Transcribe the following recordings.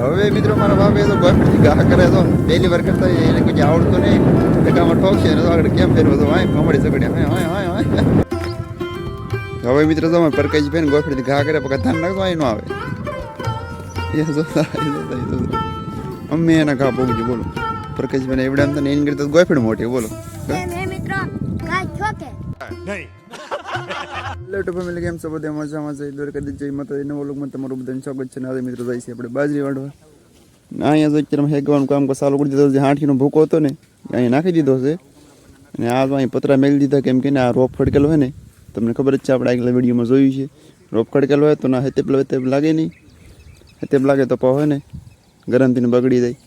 હવે મિત્રો મારા બાપે તો ગોફડી ઘા કરે તો પહેલી વાર કરતા એને કોઈ આવડતું નહીં. ટકામાં ઠોકશે તો આગળ કેમ ફેરવો? તો હાય કમળી સગડે હાય હાય હાય હાય હવે મિત્રો તમે પરકાઈ પેન ગોફડીથી ઘા કરે પકા ધાન નાખતો અહીં ન આવે. અમે એના ઘા પોગજી બોલો. પરકાઈ પેન એવડે આમ તો એની કરતા ગોફડી મોટી બોલો. મિત્રો કાંઈ ઠોકે. કે હેલો ટુ ફેમિલી કેમ છો? બધા મજામાં છે. દ્વારકા દી જય માતા નવો લોકમાં તમારું બધાનું સ્વાગત છે. આજે મિત્રો જાય છે આપણે બાજરી વાળવા. અહીંયા તો અત્યારે હેગવાનું કામ ચાલુ કરી દીધો જે હાંઠીનો ભૂકો હતો ને અહીંયા નાખી દીધો છે. અને આ અહીં પતરા મેલી દીધા, કેમ કે આ રોપ ખડકેલો હોય ને, તમને ખબર જ છે, આપણે આગલા વિડીયોમાં જોયું છે. રોપ ખડકેલો હોય તો ના હેતેપ હેતેપ લાગે નહીં. હેતેપ લાગે તો પાવ હોય ને ગરમથી બગડી જાય.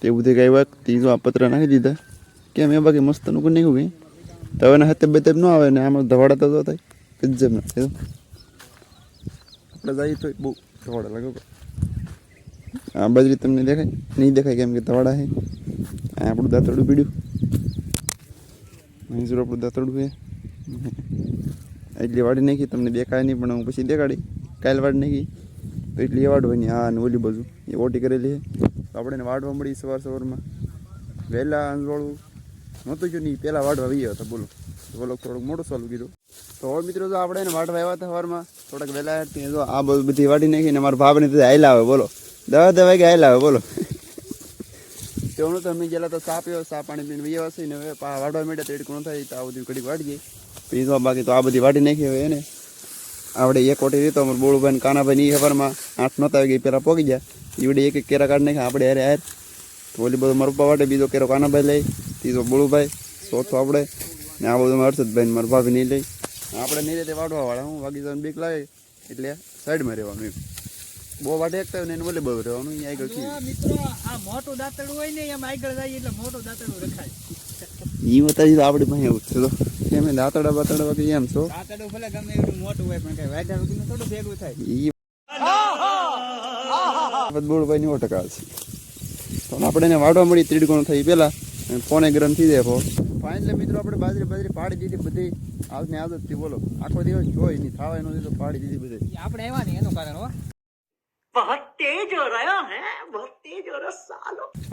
તે બધું કઈ વાત. તે જો આ પતરા નાખી દીધા. કેમ, એ બાકી મસ્તનું નહીં હોય તો હવે હેતેપ બેતેપ ન આવે ને, આમાં ધવાડા તો થાય. ગજબ ના થાય આપણે જઈએ તો બહુ ધવાડા લાગે આ બાજરી તમને દેખાય નહીં દેખાય કેમ કે ધવાડા છે આ આપણું દાંતરડું પીડ્યું અહીં જરૂર આપણું દાંતરડું છે એટલી વાડી નાખી તમને દેખાય નહીં પણ હું પછી દેખાડી કાલ વાડી નાખી તો એટલી એ ને આ અને ઓલી બાજુ એ ઓટી કરેલી છે તો આપણે એને વાડવા મળી સવાર સવારમાં વહેલા અંજવાળું નહોતું જો નહીં પહેલાં વાડવા આવી હતા બોલો બોલો થોડુંક મોટું ચાલુ કીધું તો મિત્રો તો આપણે એને વાટવા આવ્યા હતા સવારમાં થોડાક વહેલા તો આ બધું બધી વાટી નાખીને મારા ભાભને તો આવેલા આવે, બોલો. દવા દવા કે આવેલા આવે, બોલો. તેઓનું તો અમે ગયેલા તો સાપ પીવો સાપ પાણી પીને વૈયા હશે ને હવે પા વાડવા માંડ્યા તો એડકું થાય, તો આ બધું ઘડીક વાડીએ પછી તો બાકી તો આ બધી વાટી નાખી હવે એને. આપણે એક ઓટી રીતો અમારે બોળુભાઈ ને કાનાભાઈ ની ખબરમાં આઠ નહોતા વાગે પહેલાં પોગી ગયા. ઈવડે એક એક કેરા કાઢ નાખ્યા, આપણે હારે હાર. તો ઓલી બધું મારા પપ્પા વાટે બીજો કેરો કાનાભાઈ લઈ, ત્રીજો બોળુભાઈ, ચોથો આપણે. ને આ બધું હર્ષદભાઈ ને મારા ભાભી નહીં લઈ. આપણે નિરેતે રીતે વાડવા વાળા હું વાગી જવાનું બીક લાગે એટલે સાઈડમાં રહેવાનું એમ. બહુ વાટે એકતા ને એને બોલે બહુ રહેવાનું અહીંયા આગળથી મિત્રો આ મોટું દાંતડું હોય ને એમ આગળ જાય એટલે મોટું દાંતડું રખાય. ઈ બતાવી તો આપણી ભાઈ એવું છે તો કેમ એ દાંતડા બાતડા બાકી એમ છો દાંતડું ભલે ગમે એટલું મોટું હોય પણ કઈ વાયદા વગરનું થોડું ભેગું થાય. બોળભાઈ ની ટકા છે. તો આપણે એને વાડવા મળી ત્રીડકોણ થઈ પેલા અને ફોને ગરમ થઈ જાય ફાઇનલી મિત્રો આપણે બાજરી બાજરી પાડી દીધી બધી. આજની આદતથી બોલો. આખો દિવસ જોઈ નહીં થવા એનો દીધો પાડી દીધી બધી. આપણે આવ્યા ને એનું કારણ હો.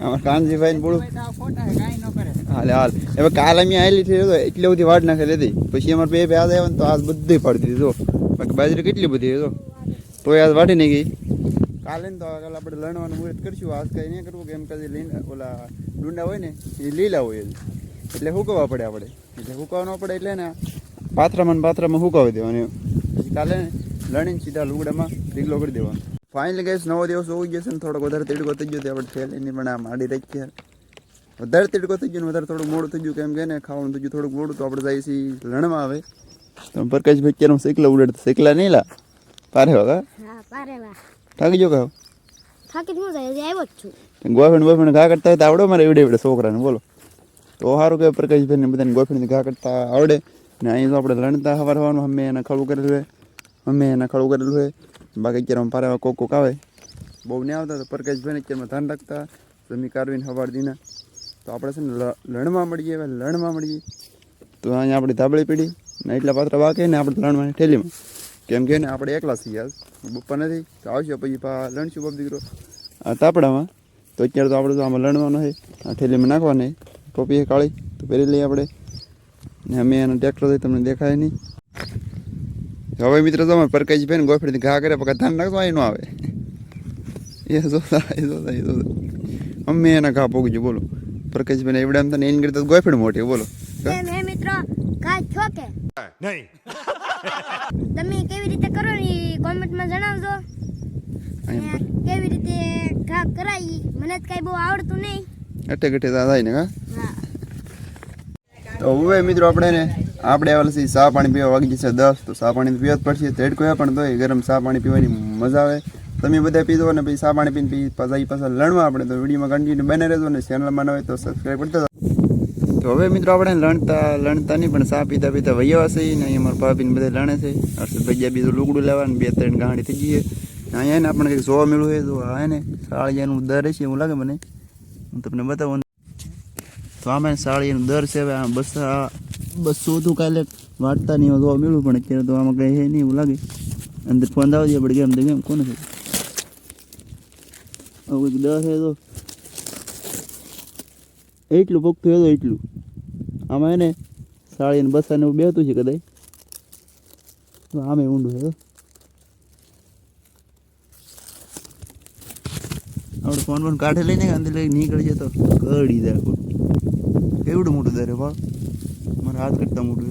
આમાં કાનજીભાઈ ને બોલું. ભાઈ તો આ ખોટા છે, કાંઈ ન કરે. હાલે હાલ. હવે કાલ અમે આવેલી તો એટલી બધી વાડ નાખે લેતી પછી અમારે બે બે આજ આવ્યા ને તો આજ બધી પાડી દીધી જો. બાકી બાજરી કેટલી બધી છે જો. તોય આજ વાટી નહીં ગઈ કાલે ને તો કાલે આપણે લણવાનું મુહૂર્ત કરશું. આજ કઈ નહીં કરવું કેમ કે લીંડા ઓલા ડુંડા હોય ને એ લીલા હોય. એટલે હુકવવા પડે આપણે. એટલે હુકવા ન પડે એટલે ને પાથરામાં ને પાથરામાં હુકાવી દેવાનું. પછી કાલે લણીને સીધા લુગડામાં ઢીકલો કરી દેવાનો. ફાઇનલી ગેસ નવો દિવસ હોઈ ગયો છે ને થોડોક વધારે તીડકો થઈ ગયો તે આપણે થેલીની પણ આ માડી રાખી વધારે તીડકો થઈ ગયો ને વધારે થોડું મોડું થઈ ગયું કેમ કે ને ખાવાનું થઈ ગયું થોડુંક મોડું તો આપણે જઈએ છીએ લણમાં આવે તો પ્રકાશભાઈ ક્યારે શેકલા ઉડે શેકલા નહીં લા. પારે વાહ થાકી જો કહો થાકી જ થાય હજી આવ્યો જ છું. ગોફીણ ગોફીણ ઘા કરતા હોય તો આવડે મારે એવડે એવડે છોકરાને બોલો. તો સારું કે પ્રકાશભાઈને બધાને ગોફીણ ઘા કરતા આવડે. ને અહીં તો આપણે લણતા સવાર સવારનું અમે એને ખડું કરેલું હોય અમે એને ખડું કરેલું હોય બાકી અત્યારે પારે કોક કોક આવે. બહુ નહીં આવતા તો પ્રકાશભાઈને અત્યારમાં ધ્યાન રાખતા. જમી કાઢવીને સવાર દીના. તો આપણે છે ને લણમાં મળીએ, હવે લણમાં મળીએ. તો અહીંયા આપણી ધાબળી પીડી. ને એટલા પાત્ર વાકે ને આપણે લણવાની ઠેલીમાં. કેમ કે ને આપણે એકલા છીએ આજ. બપ્પા નથી. તો આવશે પછી પા, લણશું બાપ દીકરો. તાપડામાં. તો અત્યારે તો આપણે તો આમાં લણવાનું છે. આ ઠેલીમાં નાખવાની ટોપી છે કાળી તો પહેરી લઈએ આપણે. ને અમે એનો ટ્રેક્ટર થઈ તમને દેખાય નહીં. હવે મિત્રો તમે પરકાઈ ભાઈ ને ગોફડી ઘા કરે પકા ધાન નાખતો અહીં ન આવે. એ જોતા એ જોતા એ જોતા અમે એના ઘા પોગજો બોલો. પ્રકાશ ભાઈ એવડે આમ તને એની કરતા ગોફડી મોટી બોલો. મિત્રો કે? તમે કેવી રીતે કરો ને કોમેન્ટમાં જણાવજો. કેવી રીતે ઘા કરાય મને જ કાંઈ બહુ આવડતું નહીં. અટે ગટે થાય ને હા હા તો હવે મિત્રો આપણે ને, આપણે આવેલા છીએ ચા પાણી પીવા વાગી જશે દસ. તો સા પાણી પીવા જ પડશે. તેડકો પણ તો ગરમ સા પાણી પીવાની મજા આવે. તમે બધા પીધો ને પછી સા પાણી પીને પછી પાછા પાછા લણવા આપણે. તો વિડીયોમાં કન્ટિન્યુ બને રહેજો ને ચેનલમાં ન હોય તો સબસ્ક્રાઈબ કરતા તો હવે મિત્રો આપણે લણતા લણતા નહીં, પણ સા પીતા પીતા વૈયા છે ને અહીંયા મારા ભાભીને બધા લણે છે. હર્ષદભાઈ ભાઈ બીજું લુગડું લેવાનું, બે ત્રણ ગાંડી થઈ ગઈ અહીંયા ને આપણને કંઈક જોવા મળ્યું છે તો આ ને, સાળિયાનું દર છે એવું લાગે મને. હું તમને બતાવું. તો આમાં સાળીનો દર છે હવે આ બસ બસો હતું કાલે વાટતા નહીં જોવા મળ્યું, પણ અત્યારે તો આમાં કંઈ હે નહીં એવું લાગે. અંદર ફોન આવજે આપણે કેમ તો કેમ કોને છે હવે દર છે તો. એટલું પગતું હતું એટલું. આમાં એને સાડી ને બસા ને એવું બેહતું છે કદાચ. આમે ઊંડું છે તો. આપણે ફોન ફોન કાઢે લઈને અંદર લઈ નીકળી જાય તો દે. કેવડું મોટું દરે ભાવ મારા હાથ કરતા મોટું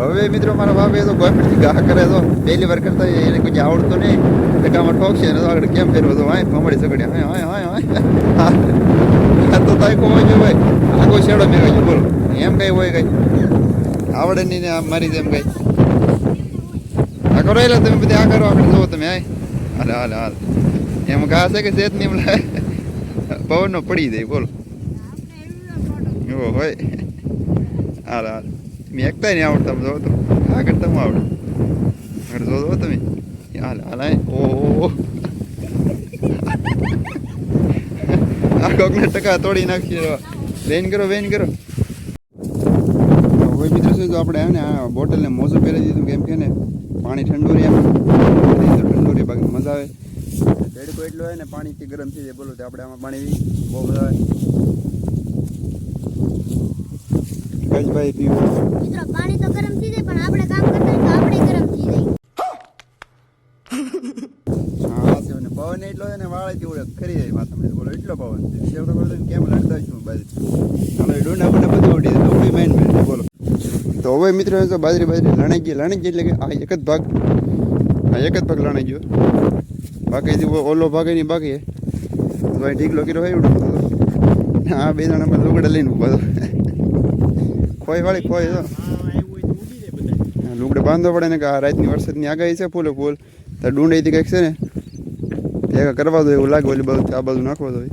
હવે મિત્રો, મારા બાપે તો ગવર્મેન્ટથી ગા કરે તો પહેલી વાર કરતા એને કોઈ આવડતું નહીં. ટકામાં ઠોકશે ને તો આગળ કેમ ફેરવો તો હાય ભમડી સગડે હાય હાય હાય હાય તો તાઈ કોઈ જો ભાઈ આખો શેડો મેં કહ્યું બોલો. એમ કઈ હોય કઈ. આવડે નહીં ને મારી જેમ કઈ. આ કરો એટલે તમે બધી આ કરો આપણે જુઓ તમે હાય હાલે, હાલ, હાલે. એમ ઘા છે કે સેત નહીં પવનનો પડી જાય, બોલો. એવો હોય હાલ હાલ. મેં એકતા નહીં આવડતા જો તો આગળ તમે આવડે? આગળ જો જો તમે? હાલ હાલ ઓહો. આ કોકને ટકા તોડી નાખીએ. વેન કરો વેન કરો. હોય મિત્રો શું આપણે હે ને આ બોટલને મોજું પહેરી દીધું, કેમ કે ને, પાણી ઠંડુ રહે એમ ઠંડુ રહે બાકી મજા આવે તડકો એટલો હોય ને પાણીથી ગરમ થઈ જાય બોલો તો આપણે આમાં પાણી બહુ આવે. ગજભાઈ પીવું. મિત્રો પાણી તો ગરમ થઈ જાય પણ આપણે કામ કરતા તો આપણે ગરમ થઈ જાય. હા છે ને પવન એટલો છે ને વાળે જેવડે ખરી જાય માથામાં. બોલો એટલો પવન છે. તો બોલો કેમ લડતા છું બાજરી. અમે ડોંડા પણ બધું ઉડી ડોંડી મેન મેન બોલો. તો હવે મિત્રો તો બાજરી બાજરી લણાઈ ગઈ લણાઈ ગઈ એટલે કે આ એક જ ભાગ આ એક જ ભાગ લણાઈ ગયો. બાકી ઓલો ભાગે નહીં બાકી. તો અહીં ઢીકલો કર્યો હોય એવડો. આ બે જણામાં લુગડા લઈને ઊભા ખોઈ વાળી ખોઈ તો લુગડા બાંધવો પડે ને કે આ રાતની વરસાદની આગાહી છે ફૂલે ફૂલ. તો ડુંડાઈથી કંઈક છે ને ભેગા કરવા દો એવું લાગે ઓલી બાજુ આ બાજુ નાખવા દો એ.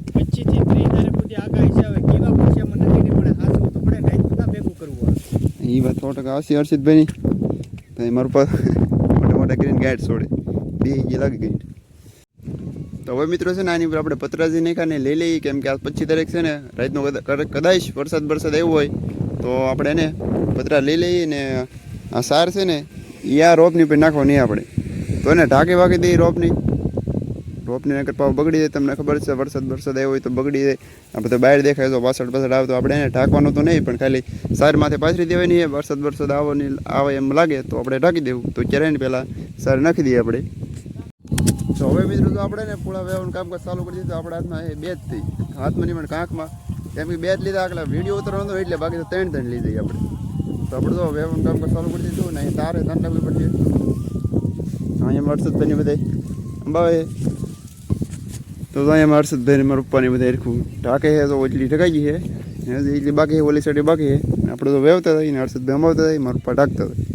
વાત સો ટકા હશે હર્ષિતભાઈની. તો મારું પાસે મોટા મોટા કરીને ગાઈડ છોડે બે લાગી ગઈ તો હવે મિત્રો છે ને આની ઉપર આપણે પતરાજી નાખ્યા ને લઈ લઈએ, કેમ કે આ પચીસ તારીખ છે ને રાતનો કદાચ વરસાદ વરસાદ આવ્યો હોય, તો આપણે એને પતરા લઈ લઈએ ને આ સાર છે ને એ આ રોપની ઉપર નાખવા નહીં આપણે. તો એને ઢાંકી વાગી દઈએ રોપની. રોપની નકર પાવ બગડી જાય, તમને ખબર છે, વરસાદ વરસાદ આવ્યો હોય તો બગડી જાય. આ તો બહાર દેખાય તો પાછળ પાછળ આવે તો આપણે એને ઢાંકવાનું તો નહીં, પણ ખાલી સાર માથે પાછળ દેવાની છે, વરસાદ વરસાદ આવો નહીં આવે એમ લાગે તો આપણે ઢાંકી દેવું. તો ક્યારે પહેલાં સાર નાખી દઈએ આપણે. તો હવે મિત્રો તો આપણે ને પૂળા વેવાનું કામકાજ ચાલુ કરી દીધું આપણા હાથમાં એ બે જ થઈ. હાથમાં નહીં, પણ કાંકમાં કેમ કે બે જ લીધા, આટલા વીડિયો ઉતરવાનો એટલે બાકી તો ત્રણ ત્રણ લીધી આપણે. તો આપણે તો વેવાનું કામકાજ ચાલુ કરી દીધું ને અહીં તારે તાર નાખવી પડશે. અહીંયા હર્ષદભાઈની બધા અંબાવે તો અહીંયા હર્ષદભાઈને મારા પપ્પાની બધા હરખું ઢાકે છે, તો એટલી ઢકાઈ ગઈ છે એટલી બાકી છે, ઓલી સાઈડે બાકી છે. આપણે તો વેવતા હતા ને હર્ષદભાઈ અંબાવતા હતા મારા પપ્પા ઢાકતા હતા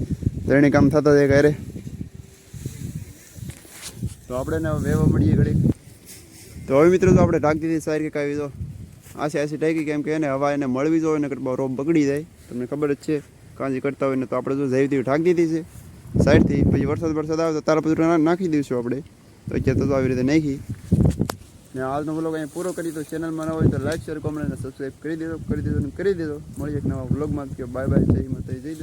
ત્રણેય કામ થતા હતા ક્યારે તો આપણે ને વેવા મળીએ ઘડીક. તો હવે મિત્રો, તો આપણે ઢાંકી દીધી સારી કાવી દો આસી આસી ટાંકી કેમ કે એને હવા એને મળવી જોઈએ એને કરતા રોપ બગડી જાય. તમને ખબર જ છે, કાંજી કરતા હોય ને તો આપણે જો જૈવથી ઢાંકી દીધી છે, સાઈડથી. પછી વરસાદ વરસાદ આવે તો તારા પછી નાખી દઈશું આપણે. તો અત્યારે તો આવી રીતે નાખી. ને હાલનો બ્લોગ અહીંયા પૂરો કરી દો ચેનલમાં ન હોય તો લાઈક શેર કોમેન્ટ અને સબસ્ક્રાઈબ કરી દેજો કરી દેજો કરી દેજો મળીએ એક નવા બ્લોગમાં કે બાય બાય, જય માતા જઈ